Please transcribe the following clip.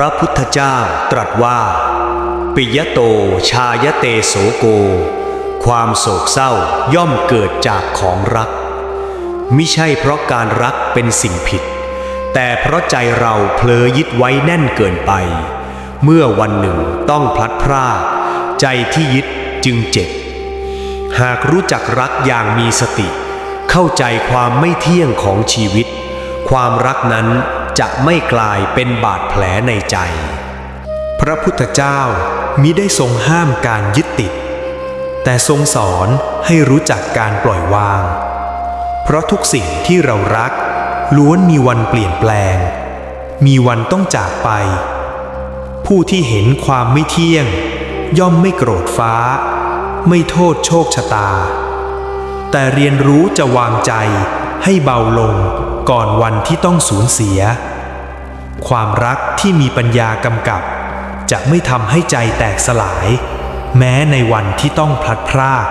พระพุทธเจ้าตรัสว่า ปิยโตชายเตโสโก ความโศกเศร้าย่อมเกิดจากของรัก มิใช่เพราะการรักเป็นสิ่งผิด แต่เพราะใจเราเพลอยึดไว้แน่นเกินไป เมื่อวันหนึ่งต้องพลัดพรากใจที่ยึดจึงเจ็บ หากรู้จักรักอย่างมีสติ เข้าใจความไม่เที่ยงของชีวิต ความรักนั้น จะไม่กลายเป็นบาดแผลในใจ พระพุทธเจ้ามิได้ทรงห้ามการยึดติด แต่ทรงสอนให้รู้จักการปล่อยวาง เพราะทุกสิ่งที่เรารัก ล้วนมีวันเปลี่ยนแปลง มีวันต้องจากไป ผู้ที่เห็นความไม่เที่ยง ย่อมไม่โกรธฟ้า ไม่โทษโชคชะตา แต่เรียนรู้จะวางใจให้เบาลง ก่อนวันที่ต้องสูญเสีย ความรักที่มีปัญญากำกับ จะไม่ทำให้ใจแตกสลาย แม้ในวันที่ต้องพลัดพราก